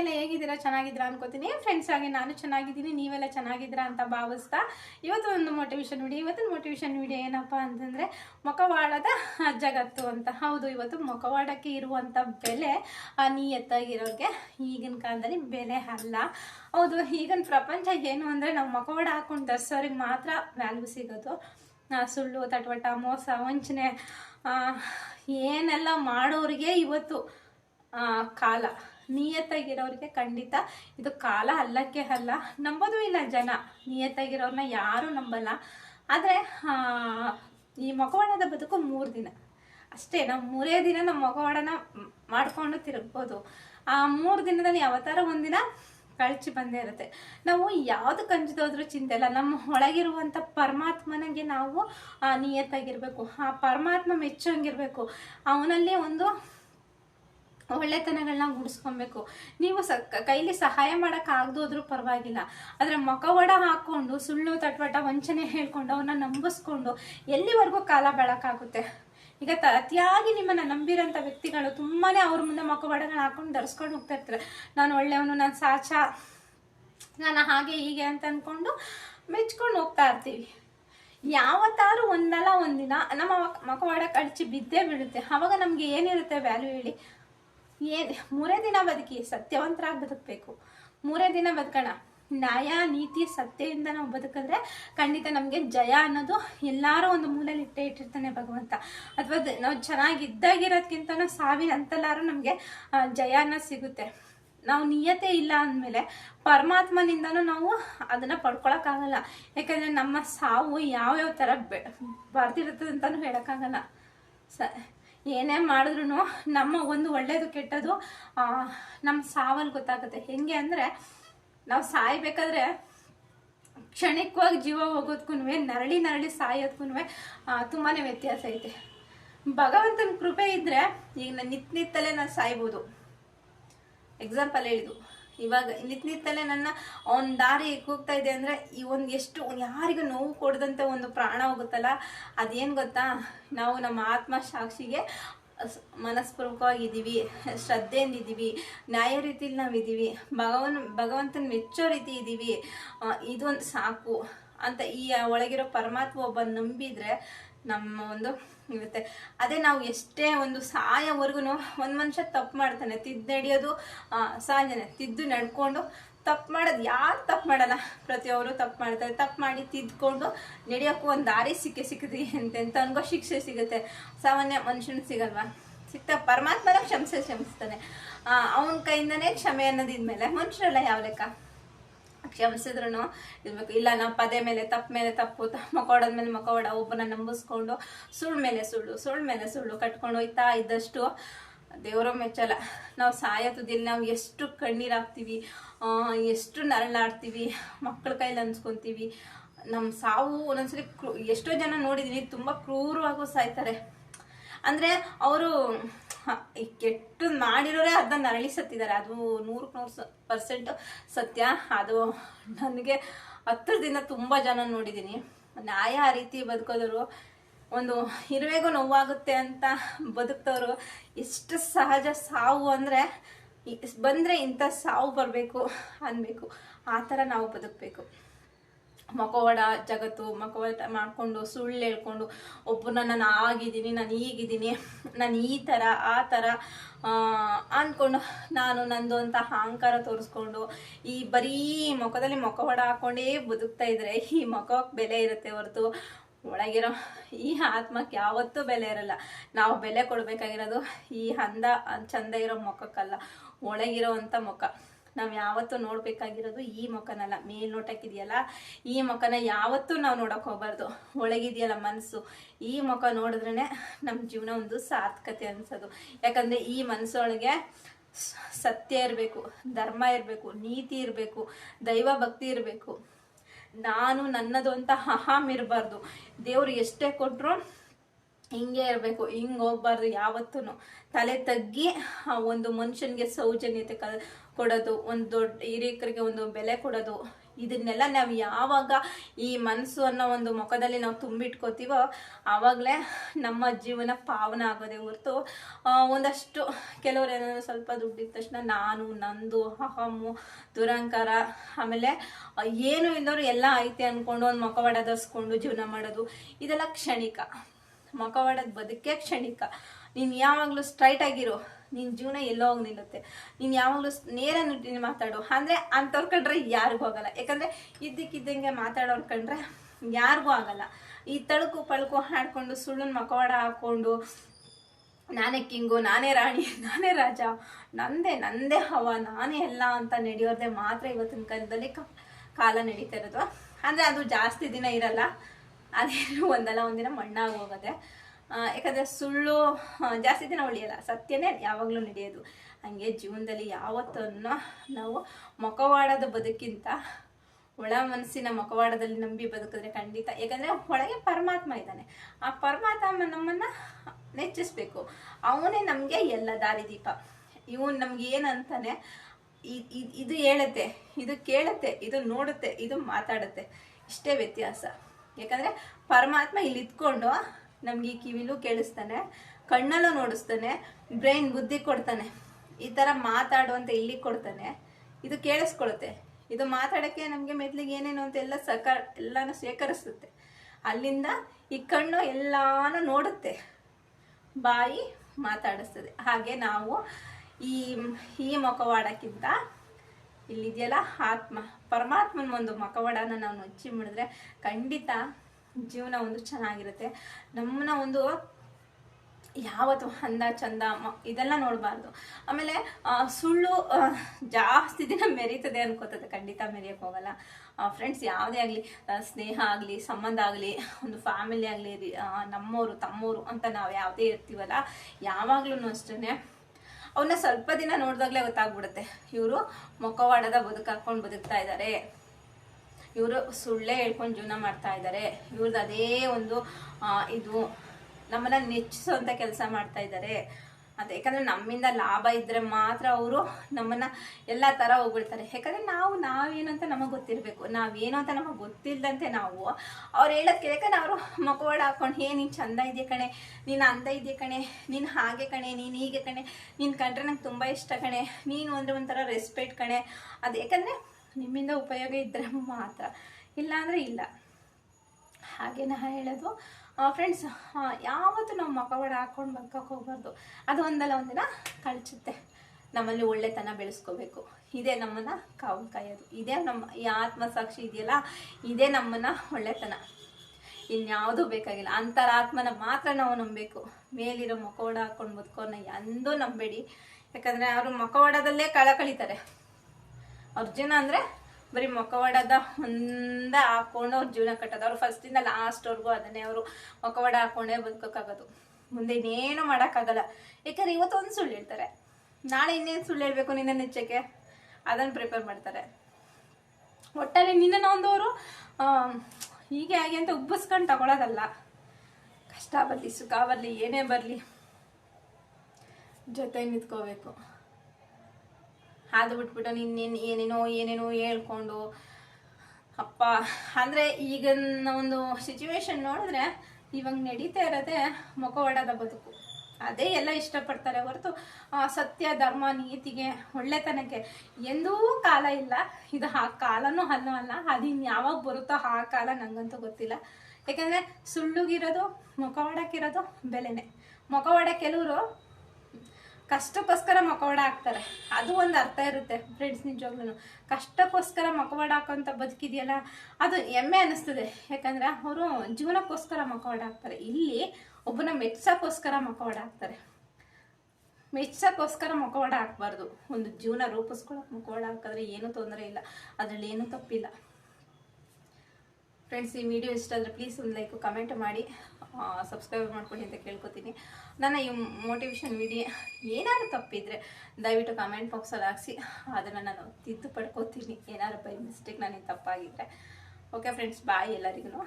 ಎಲ್ಲ ಹೇಗಿದ್ದೀರಾ? ಚೆನ್ನಾಗಿದ್ದೀರಾ ಅನ್ಕೋತೀನಿ. ಫ್ರೆಂಡ್ಸ್ ಹಾಗೆ ನಾನು ಚೆನ್ನಾಗಿದ್ದೀನಿ, ನೀವೆಲ್ಲ ಚೆನ್ನಾಗಿದ್ದೀರಾ ಅಂತ ಭಾವಿಸ್ತಾ ಇವತ್ತು ಒಂದು ಮೋಟಿವೇಶನ್ ವಿಡಿಯೋ ಇವತ್ತಿನ ಮೋಟಿವೇಶನ್ ವಿಡಿಯೋ ಏನಪ್ಪ ಅಂತಂದರೆ ಮುಖವಾಡದ ಜಗತ್ತು ಅಂತ. ಹೌದು, ಇವತ್ತು ಮುಖವಾಡಕ್ಕೆ ಇರುವಂಥ ಬೆಲೆ, ಆ ಎತ್ತಾಗಿರೋಕ್ಕೆ ಈಗಿನ ಕಾಲದಲ್ಲಿ ಬೆಲೆ ಅಲ್ಲ. ಹೌದು, ಈಗಿನ ಪ್ರಪಂಚ ಏನು ಅಂದರೆ ನಾವು ಮುಖವಾಡ ಹಾಕೊಂಡು ಧರಿಸೋರಿಗೆ ಮಾತ್ರ ವ್ಯಾಲ್ಯೂ ಸಿಗೋದು. ಸುಳ್ಳು, ತಟ್ವಟ, ಮೋಸ, ವಂಚನೆ ಏನೆಲ್ಲ ಮಾಡೋರಿಗೆ ಇವತ್ತು ಕಾಲ. ನಿಯತ್ತಾಗಿರೋರಿಗೆ ಖಂಡಿತ ಇದು ಕಾಲ ಅಲ್ಲಕ್ಕೆ ಅಲ್ಲ ನಂಬೋದು ಇಲ್ಲ ಜನ. ನಿಯತ್ತಾಗಿರೋರ್ನ ಯಾರೂ ನಂಬಲ್ಲ. ಆದರೆ ಈ ಮಗವಾಡದ ಬದುಕು ಮೂರು ದಿನ. ಅಷ್ಟೇ, ನಾವು ಮೂರೇ ದಿನ ನಮ್ಮ ಮಗವಾಡನ ಮಾಡಿಕೊಂಡು ತಿರುಗ್ಬೋದು. ಆ ಮೂರು ದಿನದಲ್ಲಿ ಯಾವತ್ತಾರ ಒಂದಿನ ಕಳಚಿ ಬಂದೇ ಇರುತ್ತೆ. ನಾವು ಯಾವುದು ಕಂಜಿದೋದ್ರೂ ಚಿಂತೆ ಇಲ್ಲ. ನಮ್ಮ ಒಳಗಿರುವಂಥ ಪರಮಾತ್ಮನಿಗೆ ನಾವು ನಿಯತ್ತಾಗಿರ್ಬೇಕು. ಆ ಪರಮಾತ್ಮ ಮೆಚ್ಚಂಗಿರಬೇಕು. ಅವನಲ್ಲಿ ಒಂದು ಒಳ್ಳೆತನಗಳನ್ನ ಗುಡಿಸ್ಕೊಬೇಕು. ನೀವು ಸ ಕೈಲಿ ಸಹಾಯ ಮಾಡೋಕ್ಕಾಗದೋದ್ರೂ ಪರವಾಗಿಲ್ಲ. ಆದರೆ ಮುಖವಡ ಹಾಕ್ಕೊಂಡು ಸುಳ್ಳು, ತಟ್ವಟ, ವಂಚನೆ ಹೇಳ್ಕೊಂಡು ಅವನ್ನ ನಂಬಿಸ್ಕೊಂಡು ಎಲ್ಲಿವರೆಗೂ ಕಾಲ ಬೆಳಕಾಗುತ್ತೆ. ಈಗ ತ ಅತಿಯಾಗಿ ನಿಮ್ಮನ್ನ ನಂಬಿರೋಂಥ ವ್ಯಕ್ತಿಗಳು ತುಂಬಾ ಅವ್ರ ಮುಂದೆ ಮಕವಡಗಳನ್ನ ಹಾಕೊಂಡು ಧರಿಸ್ಕೊಂಡು ಹೋಗ್ತಾ ಇರ್ತಾರೆ. ನಾನು ಒಳ್ಳೆಯವನು, ನಾನು ಸಾಚ, ನಾನು ಹಾಗೆ ಹೀಗೆ ಅಂತ ಅಂದ್ಕೊಂಡು ಮೆಚ್ಕೊಂಡು ಹೋಗ್ತಾ ಇರ್ತೀವಿ. ಯಾವತ್ತಾರು ಒಂದಲ್ಲ ಒಂದಿನ ನಮ್ಮ ಮಕ- ಮಕವಾಡ ಕಳಚಿ ಬಿದ್ದೇ ಬೀಳುತ್ತೆ. ಅವಾಗ ನಮಗೆ ಏನಿರುತ್ತೆ ವ್ಯಾಲ್ಯೂ ಹೇಳಿ? ಏನು ಮೂರೇ ದಿನ ಬದುಕಿ, ಸತ್ಯವಂತರಾಗಿ ಬದುಕಬೇಕು. ಮೂರೇ ದಿನ ಬದುಕೋಣ. ನ್ಯಾಯ, ನೀತಿ ಸತ್ಯದಿಂದ ನಾವು ಬದುಕಿದ್ರೆ ಖಂಡಿತ ನಮಗೆ ಜಯ ಅನ್ನೋದು ಎಲ್ಲಾರು ಒಂದು ಮೂಲೆಯಲ್ಲಿ ಇಟ್ಟೇ ಇಟ್ಟಿರ್ತಾನೆ ಭಗವಂತ. ಅಥವಾ ನಾವು ಚೆನ್ನಾಗಿದ್ದಾಗಿರೋದ್ಕಿಂತ ಸಾವಿನ ಅಂತಲ್ಲಾರು ನಮಗೆ ಜಯ ಅನ್ನ ಸಿಗುತ್ತೆ. ನಾವು ನಿಯತೆ ಇಲ್ಲ ಅಂದಮೇಲೆ ಪರಮಾತ್ಮನಿಂದನೂ ನಾವು ಅದನ್ನು ಪಡ್ಕೊಳಕ್ಕಾಗಲ್ಲ. ಯಾಕಂದರೆ ನಮ್ಮ ಸಾವು ಯಾವ್ಯಾವ ಥರ ಬೆ ಬರ್ತಿರುತ್ತೆ ಅಂತಲೂ ಹೇಳೋಕ್ಕಾಗಲ್ಲ. ಸ ಏನೇ ಮಾಡಿದ್ರು ನಮ್ಮ ಒಂದು ಒಳ್ಳೇದು ಕೆಟ್ಟದು ಆ, ನಮ್ಮ ಸಾವಲ್ಲಿ ಗೊತ್ತಾಗುತ್ತೆ. ಹೆಂಗೆ ಅಂದರೆ ನಾವು ಸಾಯ್ಬೇಕಾದ್ರೆ ಕ್ಷಣಿಕವಾಗಿ ಜೀವ ಹೋಗೋದ್ಕೂ ನರಳಿ ನರಳಿ ಸಾಯೋದ್ಕೂ ತುಂಬಾ ವ್ಯತ್ಯಾಸ ಐತೆ. ಭಗವಂತನ ಕೃಪೆ ಇದ್ದರೆ ಈಗ ನಾನು ನಿತ್ ನಿತ್ತಲೇ ನಾನು ಸಾಯ್ಬೋದು. ಎಕ್ಸಾಂಪಲ್ ಹೇಳಿದ್ದು. ಇವಾಗ ನಿತ್ ನಿತ್ತಲ್ಲೇ ನನ್ನ ಅವನ ದಾರಿ ಕೂಗ್ತಾ ಇದೆ ಅಂದರೆ ಈ ಒಂದು ಎಷ್ಟು ಯಾರಿಗೂ ನೋವು ಕೊಡದಂತೆ ಒಂದು ಪ್ರಾಣ ಹೋಗುತ್ತಲ್ಲ? ಅದೇನು ಗೊತ್ತಾ? ನಾವು ನಮ್ಮ ಆತ್ಮ ಸಾಕ್ಷಿಗೆ ಮನಸ್ಪೂರ್ವಕವಾಗಿದ್ದೀವಿ ಶ್ರದ್ಧೆಯಿಂದ ಇದ್ದೀವಿ ನ್ಯಾಯ ರೀತಿಲಿ ನಾವಿದ್ದೀವಿ, ಭಗವನ್, ಭಗವಂತನ ಮೆಚ್ಚೋ ರೀತಿ ಇದ್ದೀವಿ. ಇದೊಂದು ಸಾಕು. ಅಂತ ಈ ಒಳಗಿರೋ ಪರಮಾತ್ಮ ಒಬ್ಬ ನಂಬಿದ್ರೆ ನಮ್ಮ ಒಂದು ಇರುತ್ತೆ. ಅದೇ ನಾವು ಎಷ್ಟೇ ಒಂದು ಸಾಯವರೆಗೂ ಒಂದು ಮನುಷ್ಯ ತಪ್ಪು ಮಾಡ್ತಾನೆ, ತಿದ್ದು ನಡೆಯೋದು ಸಹಜನೇ ತಿದ್ದು ನಡ್ಕೊಂಡು ತಪ್ಪು ಮಾಡೋದು ಯಾರು ತಪ್ಪು ಮಾಡಲ್ಲ. ಪ್ರತಿಯೊಬ್ಬರು ತಪ್ಪು ಮಾಡ್ತಾರೆ. ತಪ್ಪು ಮಾಡಿ ತಿದ್ಕೊಂಡು ನಡೆಯೋಕ್ಕೂ ಒಂದು ದಾರಿ ಸಿಕ್ಕೇ ಅಂತ ಎಂತೆಂತನ್ಗೋ ಶಿಕ್ಷೆ ಸಿಗುತ್ತೆ. ಸಾಮಾನ್ಯ ಮನುಷ್ಯನ ಸಿಗಲ್ವಾ? ಸಿಗ್ತಾ ಪರಮಾತ್ಮನ ಕ್ಷಮಿಸೇ ಕ್ಷಮಿಸ್ತಾನೆ. ಅವನ ಕೈಯಿಂದನೇ ಕ್ಷಮೆ ಅನ್ನೋದಿದ್ಮೇಲೆ ಮನುಷ್ಯರಲ್ಲ ಯಾವ ಲೆಕ್ಕ? ಕ್ಷಮಿಸಿದ್ರು ಇರ್ಬೇಕು. ಇಲ್ಲ ನಾವು ಪದೇ ಮೇಲೆ ತಪ್ಪು ಮೇಲೆ ತಪ್ಪು ಮಕೋಡದ ಮೇಲೆ ಮಕೋಡ ಒಬ್ಬನ ನಂಬಿಸ್ಕೊಂಡು ಸುಳ್ಳು ಮೇಲೆ ಸುಳ್ಳು ಸುಳ್ಳು ಮೇಲೆ ಸುಳ್ಳು ಕಟ್ಕೊಂಡು ಹೋಯ್ತಾ ಇದ್ದಷ್ಟು ದೇವರ ಮೆಚ್ಚಲ್ಲ. ನಾವು ಸಾಯೋ ತುದಿಯಲ್ಲಿ ನಾವು ಎಷ್ಟು ಕಣ್ಣೀರು ಹಾಕ್ತೀವಿ ಎಷ್ಟು ನರಳಾಡ್ತೀವಿ ಮಕ್ಕಳ ಕೈಲಿ ಅನ್ಸ್ಕೊತೀವಿ ನಮ್ಮ ಸಾವು ಒಂದೊಂದ್ಸರಿ ಕ್ರೂ, ಎಷ್ಟೋ ಜನ ನೋಡಿದ್ದೀನಿ ತುಂಬ ಕ್ರೂರವಾಗೂ ಸಾಯ್ತಾರೆ. ಅಂದರೆ ಅವರು ಕೆಟ್ಟು ಮಾಡಿರೋರೆ ಅದನ್ನ ನರಳಿ ಸತ್ತಿದ್ದಾರೆ ಅದು ನೂರಕ್ಕೆ ನೂರು ಪರ್ಸೆಂಟ್ ಸತ್ಯ. ಅದು ನನಗೆ ಹತ್ತಿರದಿಂದ ತುಂಬ ಜನ ನೋಡಿದ್ದೀನಿ. ನ್ಯಾಯ ಆ ರೀತಿ ಬದುಕೋದವರು, ಒಂದು ಇರುವೆಗೂ ನೋವಾಗುತ್ತೆ ಅಂತ ಬದುಕ್ತವ್ರು, ಎಷ್ಟು ಸಹಜ ಸಾವು ಅಂದರೆ ಬಂದರೆ ಇಂಥ ಸಾವು ಬರಬೇಕು ಅನ್ಬೇಕು. ಆ ಥರ ನಾವು ಬದುಕಬೇಕು. ಮಕವಾಡ ಜಗತ್ತು, ಮಕವಾಡ ಮಾಡಿಕೊಂಡು ಸುಳ್ಳು ಹೇಳ್ಕೊಂಡು ಒಬ್ಬರನ್ನ ನಾನು ಆಗಿದ್ದೀನಿ, ನಾನು ಈಗಿದ್ದೀನಿ, ನಾನು ಈ ಥರ, ಆ ಥರ ಅಂದ್ಕೊಂಡು ನಾನು ನಂದು ಅಂತ ಅಹಂಕಾರ ತೋರಿಸ್ಕೊಂಡು ಈ ಬರೀ ಮುಖದಲ್ಲಿ ಮುಖವಾಡ ಹಾಕ್ಕೊಂಡೇ ಬದುಕ್ತಾ ಇದ್ರೆ ಈ ಮುಖಕ್ಕೆ ಬೆಲೆ ಇರುತ್ತೆ ಹೊರತು. ಒಳಗಿರೋ ಈ ಆತ್ಮಕ್ಕೆ ಯಾವತ್ತೂ ಬೆಲೆ ಇರಲ್ಲ. ನಾವು ಬೆಲೆ ಕೊಡಬೇಕಾಗಿರೋದು ಈ ಅಂದ ಚಂದ ಇರೋ ಮುಖಕ್ಕಲ್ಲ. ಒಳಗಿರೋ ಅಂಥ ಮುಖ. ನಾವು ಯಾವತ್ತೂ ನೋಡ್ಬೇಕಾಗಿರೋದು ಈ ಮುಖನಲ್ಲ ಮೇಲ್ನೋಟಕ್ಕಿದೆಯಲ್ಲ ಈ ಮುಖನ ಯಾವತ್ತೂ ನಾವು ನೋಡಕ್ ಹೋಗ್ಬಾರ್ದು. ಒಳಗಿದೆಯಲ್ಲ ಮನಸ್ಸು ಈ ಮುಖ ನೋಡಿದ್ರೇ ನಮ್ಮ ಜೀವನ ಒಂದು ಸಾರ್ಥಕತೆ ಅನ್ಸೋದು. ಯಾಕಂದ್ರೆ ಈ ಮನಸ್ಸೊಳಗೆ ಸತ್ಯ ಇರಬೇಕು, ಧರ್ಮ ಇರಬೇಕು, ನೀತಿ ಇರಬೇಕು, ದೈವ ಭಕ್ತಿ ಇರಬೇಕು. ನಾನು ನನ್ನದು ಅಂತ ಅಹಂ ಇರಬಾರ್ದು. ದೇವ್ರು ಎಷ್ಟೇ ಕೊಟ್ಟರು ಹಿಂಗೆ ಇರಬೇಕು, ಹಿಂಗೆ ಹೋಗ್ಬಾರ್ದು ಯಾವತ್ತೂ ತಲೆ ತಗ್ಗಿ ಆ ಒಂದು ಮನುಷ್ಯನಿಗೆ ಸೌಜನ್ಯತೆ ಕ ಕೊಡೋದು, ಒಂದು ದೊಡ್ಡ ಹಿರಿಯಕರಿಗೆ ಒಂದು ಬೆಲೆ ಕೊಡೋದು, ಇದನ್ನೆಲ್ಲ ನಾವು ಯಾವಾಗ ಈ ಮನಸ್ಸು ಅನ್ನೋ ಒಂದು ಮುಖದಲ್ಲಿ ನಾವು ತುಂಬಿಟ್ಕೋತೀವೋ, ಆವಾಗಲೇ ನಮ್ಮ ಜೀವನ ಪಾವನ ಆಗೋದೇ ಹೊರತು ಒಂದಷ್ಟು ಕೆಲವರು ಏನಾದ್ರು ಸ್ವಲ್ಪ ದುಡ್ಡಿದ ತಕ್ಷಣ ನಾನು, ನಂದು, ಅಹಮ್ಮು, ದುರಂಕಾರ, ಆಮೇಲೆ ಏನು ಇಲ್ಲದವ್ರು ಎಲ್ಲ ಐತೆ ಅಂದ್ಕೊಂಡು ಒಂದು ಮುಖವಾಡ ಧರಿಸ್ಕೊಂಡು ಜೀವನ ಮಾಡೋದು, ಇದೆಲ್ಲ ಕ್ಷಣಿಕ. ಮುಖವಾಡದ ಬದುಕೇ ಕ್ಷಣಿಕ. ನೀನು ಯಾವಾಗಲೂ ಸ್ಟ್ರೈಟ್ ಆಗಿರೋ. ನಿನ್ನ ಜೀವನ ಎಲ್ಲೋ ಹೋಗಿ ನಿಲ್ಲುತ್ತೆ. ನೀನು ಯಾವಾಗಲೂ ನೇರ ನುಡ್ಡಿನ ಮಾತಾಡು. ಅಂದರೆ ಅಂಥವ್ರು ಕಂಡ್ರೆ ಯಾರಿಗೂ ಆಗಲ್ಲ. ಯಾಕಂದರೆ ಇದ್ದಕ್ಕಿದ್ದಂಗೆ ಮಾತಾಡೋರು ಕಂಡ್ರೆ ಯಾರಿಗೂ ಆಗಲ್ಲ. ಈ ತಳುಕು ಪಳುಕು ಹಾಡ್ಕೊಂಡು, ಸುಳ್ಳನ ಮಕವಾಡ ಹಾಕ್ಕೊಂಡು ನಾನೇ ಕಿಂಗು, ನಾನೇ ರಾಣಿ, ನಾನೇ ರಾಜ, ನಂದೇ ನಂದೇ ಹವ, ನಾನೇ ಎಲ್ಲ ಅಂತ ನಡೆಯೋದೇ ಮಾತ್ರ ಇವತ್ತಿನ ಕಾಲದಲ್ಲಿ ಕಾಲ ನಡೀತಾ ಇರೋದು. ಅಂದರೆ ಅದು ಜಾಸ್ತಿ ದಿನ ಇರಲ್ಲ. ಅದೇನು ಒಂದಲ್ಲ, ಒಂದಿನ ಮಣ್ಣಾಗಿ ಹೋಗುತ್ತೆ ಯಾಕಂದ್ರೆ ಸುಳ್ಳು ಜಾಸ್ತಿ ದಿನ ಉಳಿಯಲ್ಲ. ಸತ್ಯನೇ ಯಾವಾಗಲೂ ನಡೆಯೋದು. ಹಂಗೆ ಜೀವನದಲ್ಲಿ ಯಾವತ್ತನ್ನು ನಾವು ಮೊಕವಾಡದ ಬದುಕಿಂತ ಒಳ ಮನಸ್ಸಿನ ಮುಖವಾಡದಲ್ಲಿ ನಂಬಿ ಬದುಕಿದ್ರೆ ಖಂಡಿತ. ಯಾಕಂದ್ರೆ ಒಳಗೆ ಪರಮಾತ್ಮ ಇದ್ದಾನೆ. ಆ ಪರಮಾತ್ಮ ನಮ್ಮನ್ನ ನೆಚ್ಚಿಸ್ಬೇಕು. ಅವನೇ ನಮಗೆ ಎಲ್ಲ ದಾರಿದೀಪ ಇವನು ನಮ್ಗೆ ಏನಂತಾನೆ ಇದು ಹೇಳುತ್ತೆ, ಇದು ಕೇಳುತ್ತೆ, ಇದು ನೋಡುತ್ತೆ, ಇದು ಮಾತಾಡುತ್ತೆ. ಇಷ್ಟೇ ವ್ಯತ್ಯಾಸ. ಯಾಕಂದ್ರೆ ಪರಮಾತ್ಮ ಇಲ್ಲಿ ಇದ್ಕೊಂಡು ನಮ್ಗೆ ಈ ಕಿವಿಲೂ ಕೇಳಿಸ್ತಾನೆ, ಕಣ್ಣಲ್ಲೂ ನೋಡಿಸ್ತಾನೆ ಬ್ರೈನ್ ಬುದ್ಧಿ ಕೊಡ್ತಾನೆ. ಈ ಥರ ಮಾತಾಡುವಂತ ಇಲ್ಲಿ ಕೊಡ್ತಾನೆ. ಇದು ಕೇಳಿಸ್ಕೊಳುತ್ತೆ. ಇದು ಮಾತಾಡೋಕ್ಕೆ ನಮಗೆ ಮೆದ್ಲಿಗೆ ಏನೇನು ಅಂತ ಎಲ್ಲ ಸಕಾರ ಎಲ್ಲಾನು ಸ್ವೀಕರಿಸುತ್ತೆ ಅಲ್ಲಿಂದ ಈ ಕಣ್ಣು ಎಲ್ಲಾನು ನೋಡುತ್ತೆ. ಬಾಯಿ ಮಾತಾಡಿಸ್ತದೆ. ಹಾಗೆ ನಾವು ಈ ಈ ಮುಖವಾಡಕ್ಕಿಂತ ಇಲ್ಲಿದೆಯಲ್ಲ, ಆತ್ಮ, ಪರಮಾತ್ಮನ ಒಂದು ಮುಖವಾಡನ ನಾವು ನುಚ್ಚಿ ಮಾಡಿದ್ರೆ ಖಂಡಿತ ಜೀವನ ಒಂದು ಚೆನ್ನಾಗಿರುತ್ತೆ. ನಮ್ಮನ್ನ ಒಂದು ಯಾವತ್ತು ಅಂದ ಚಂದ, ಮ, ಇದೆಲ್ಲ ನೋಡಬಾರ್ದು. ಆಮೇಲೆ ಸುಳ್ಳು ಜಾಸ್ತಿ ದಿನ ಮೆರೀತದೆ ಅನ್ಕೋತದೆ. ಖಂಡಿತ ಮೆರೆಯಕ್ಕೆ ಹೋಗಲ್ಲ. ಫ್ರೆಂಡ್ಸ್ ಯಾವುದೇ ಆಗಲಿ ಸ್ನೇಹ ಆಗಲಿ, ಸಂಬಂಧ ಆಗಲಿ, ಒಂದು ಫ್ಯಾಮಿಲಿ ಆಗಲಿ ನಮ್ಮವರು ತಮ್ಮವರು ಅಂತ ನಾವು ಯಾವುದೇ ಇರ್ತೀವಲ್ಲ ಯಾವಾಗ್ಲೂ ಅಷ್ಟೇ ಅವನ್ನ ಸ್ವಲ್ಪ ದಿನ ನೋಡಿದಾಗಲೇ ಗೊತ್ತಾಗ್ಬಿಡುತ್ತೆ. ಇವರು ಮುಖವಾಡದ ಬದುಕಾಕೊಂಡು ಬದುಕ್ತಾ ಇದ್ದಾರೆ ಇವರು ಸುಳ್ಳೇ ಹೇಳ್ಕೊಂಡು ಜೀವನ ಮಾಡ್ತಾ ಇದ್ದಾರೆ ಇವ್ರದ್ದು ಅದೇ ಒಂದು ಇದು ನಮ್ಮನ್ನ ನೆಚ್ಚಿಸುವಂತ ಕೆಲಸ ಮಾಡ್ತಾ ಇದ್ದಾರೆ ಅದು ಯಾಕಂದ್ರೆ ನಮ್ಮಿಂದ ಲಾಭ ಇದ್ರೆ ಮಾತ್ರ ಅವರು ನಮ್ಮನ್ನ ಎಲ್ಲಾ ತರ ಹೋಗ್ಬಿಡ್ತಾರೆ. ಯಾಕಂದ್ರೆ ನಾವು, ನಾವೇನು ಅಂತ ನಮಗೆ ಗೊತ್ತಿರಬೇಕು. ನಾವೇನು ಅಂತ ನಮಗೆ ಗೊತ್ತಿಲ್ಲದಂತೆ ನಾವು ಅವ್ರು ಹೇಳೋದಕ್ಕೆ ಯಾಕಂದ್ರೆ ಅವರು ಮಕವಾಡ ಹಾಕೊಂಡು ಹೇ ನೀನು ಚಂದ ಇದೆಯಾ ಕಣೆ. ನೀನು ಅಂದ ಇದೆಯಾ ಕಣೆ. ನೀನು ಹಾಗೆ ಕಣೆ. ನೀನು ಹೀಗೆ ಕಣೆ. ನೀನು ಕಂಡ್ರೆ ನಂಗೆ ತುಂಬ ಇಷ್ಟ ಕಣೆ. ನೀನು ಅಂದ್ರೆ ಒಂಥರ ರೆಸ್ಪೆಕ್ಟ್ ಕಣೆ. ಅದು ಯಾಕಂದ್ರೆ ನಿಮ್ಮಿಂದ ಉಪಯೋಗ ಇದ್ದರೆ ಮಾತ್ರ. ಇಲ್ಲಾಂದರೆ ಇಲ್ಲ. ಹಾಗೆ ನಾ ಹೇಳೋದು ಫ್ರೆಂಡ್ಸ್ ಯಾವತ್ತೂ ನಾವು ಮಕವಾಡ ಹಾಕೊಂಡು ಬದುಕಕ್ಕೆ ಹೋಗ್ಬಾರ್ದು. ಅದು ಒಂದಲ್ಲ ಒಂದಿನ ಕಳಚುತ್ತೆ ನಮ್ಮಲ್ಲಿ ಒಳ್ಳೆತನ ಬೆಳೆಸ್ಕೋಬೇಕು. ಇದೇ ನಮ್ಮನ್ನ ಕಾವು ಕಾಯೋದು. ಇದೇ ನಮ್ಮ, ಈ ಆತ್ಮಸಾಕ್ಷಿ ಇದೆಯಲ್ಲ? ಇದೇ ನಮ್ಮನ್ನ ಒಳ್ಳೆತನ. ಇನ್ಯಾವುದೂ ಬೇಕಾಗಿಲ್ಲ. ಅಂತರಾತ್ಮನ ಮಾತ್ರ ನಾವು ನಂಬಬೇಕು. ಮೇಲಿರೋ ಮಕವಾಡ ಹಾಕೊಂಡು ಬದುಕೋನ ಎಂದೂ ನಂಬೇಡಿ. ಯಾಕಂದರೆ ಅವರು ಮಕವಾಡದಲ್ಲೇ ಕಳ ಜೀವನ ಅಂದರೆ ಬರೀ ಮೊಕವಾಡದ ಒಂದ ಹಾಕೊಂಡು ಅವ್ರ ಜೀವನ ಕಟ್ಟೋದು. ಅವ್ರು ಫಸ್ಟಿಂದ ಲಾಸ್ಟ್ವರೆಗೂ ಅದನ್ನೇ ಅವರು ಮೊಕವಾಡ ಹಾಕೊಂಡೇ ಬದುಕೋಕ್ಕಾಗೋದು. ಮುಂದೆ ಇನ್ನೇನು ಮಾಡೋಕ್ಕಾಗಲ್ಲ. ಯಾಕಂದ್ರೆ ಇವತ್ತು ಒಂದು ಸುಳ್ಳು ಹೇಳ್ತಾರೆ. ನಾಳೆ ಇನ್ನೇನು ಸುಳ್ಳು ಹೇಳ್ಬೇಕು ನಿನ್ನ ನೆಚ್ಚಕ್ಕೆ ಅದನ್ನು ಪ್ರಿಪೇರ್ ಮಾಡ್ತಾರೆ. ಒಟ್ಟಾರೆ ನಿನ್ನ ಒಂದವರು ಹೀಗೆ ಹಾಗೆ ಅಂತ ಉಬ್ಬಿಸ್ಕೊಂಡು ತಗೊಳ್ಳೋದಲ್ಲ ಕಷ್ಟ ಬರಲಿ, ಸುಖ ಬರಲಿ, ಏನೇ ಬರಲಿ. ಜೊತೆ ನಿಂತ್ಕೋಬೇಕು. ಅದು ಬಿಟ್ಬಿಟ್ಟು ನಿನ್ನೇನು ಏನೇನೋ ಏನೇನೋ ಹೇಳ್ಕೊಂಡು. ಅಪ್ಪ, ಅಂದರೆ ಈಗಿನ ಒಂದು ಸಿಚುವೇಶನ್ ನೋಡಿದ್ರೆ ಇವಾಗ ನಡೀತಾ ಇರೋದೇ ಮುಖವಾಡದ ಬದುಕು. ಅದೇ ಎಲ್ಲ ಇಷ್ಟಪಡ್ತಾರೆ ಹೊರತು ಸತ್ಯ, ಧರ್ಮ, ನೀತಿಗೆ ಒಳ್ಳೆತನಕ್ಕೆ ಎಂದೂ ಕಾಲ ಇಲ್ಲ. ಇದು ಆ ಕಾಲನೂ ಅಲ್ಲ ಅಲ್ಲ, ಅದಿನ್ ಯಾವಾಗ ಬರುತ್ತೋ ಆ ಕಾಲ ನಂಗಂತೂ ಗೊತ್ತಿಲ್ಲ. ಯಾಕಂದರೆ ಸುಳ್ಳುಗಿರೋದು, ಮುಖವಾಡಕ್ಕಿರೋದು ಬೆಲೆನೆ. ಮುಖವಾಡ ಕೆಲವರು ಕಷ್ಟಕ್ಕೋಸ್ಕರ ಮಕವಾಡ ಹಾಕ್ತಾರೆ. ಅದು ಒಂದು ಅರ್ಥ ಇರುತ್ತೆ ಫ್ರೆಂಡ್ಸ್ ನಿಜವಾಗ್ಲೂ ಕಷ್ಟಕ್ಕೋಸ್ಕರ ಮಕವಾಡ ಹಾಕೋಂಥ ಬದುಕಿದೆಯಲ್ಲ, ಅದು ಹೆಮ್ಮೆ ಅನ್ನಿಸ್ತದೆ ಯಾಕಂದ್ರೆ ಅವರು ಜೀವನಕ್ಕೋಸ್ಕರ ಮಕವಾಡ ಹಾಕ್ತಾರೆ. ಇಲ್ಲಿ ಒಬ್ಬನ ಮೆಚ್ಚಕ್ಕೋಸ್ಕರ ಮಕವಾಡ ಹಾಕ್ತಾರೆ. ಮೆಚ್ಚಕ್ಕೋಸ್ಕರ ಮಕವಾಡ ಹಾಕ್ಬಾರ್ದು. ಒಂದು ಜೀವನ ರೂಪಿಸ್ಕೊಳಕ್ಕೆ ಮಕವಾಡ ಹಾಕಿದ್ರೆ ಏನೂ ತೊಂದರೆ ಇಲ್ಲ. ಅದರಲ್ಲಿ ಏನೂ ತಪ್ಪಿಲ್ಲ. ಫ್ರೆಂಡ್ಸ್ ಈ ವಿಡಿಯೋ ಇಷ್ಟ ಆದರೆ ಪ್ಲೀಸ್ ಒಂದು ಲೈಕ್ ಕಮೆಂಟ್ ಮಾಡಿ. ಸಬ್ಸ್ಕ್ರೈಬ್ ಮಾಡ್ಕೊಳ್ಳಿ ಅಂತ ಕೇಳ್ಕೊತೀನಿ. ನನ್ನ ಈ ಮೋಟಿವೇಶನ್ ವಿಡಿಯೋ ಏನಾದ್ರು ತಪ್ಪಿದ್ರೆ ದಯವಿಟ್ಟು ಕಮೆಂಟ್ ಬಾಕ್ಸಲ್ಲಿ ಹಾಕ್ಸಿ. ಅದನ್ನು ನಾನು ತಿದ್ದು ಪಡ್ಕೋತೀನಿ ಏನಾದ್ರು ಬೈ ಮಿಸ್ಟೇಕ್ ನನಗೆ ತಪ್ಪಾಗಿದ್ದರೆ ಓಕೆ ಫ್ರೆಂಡ್ಸ್ ಬಾಯ್ ಎಲ್ಲರಿಗೂ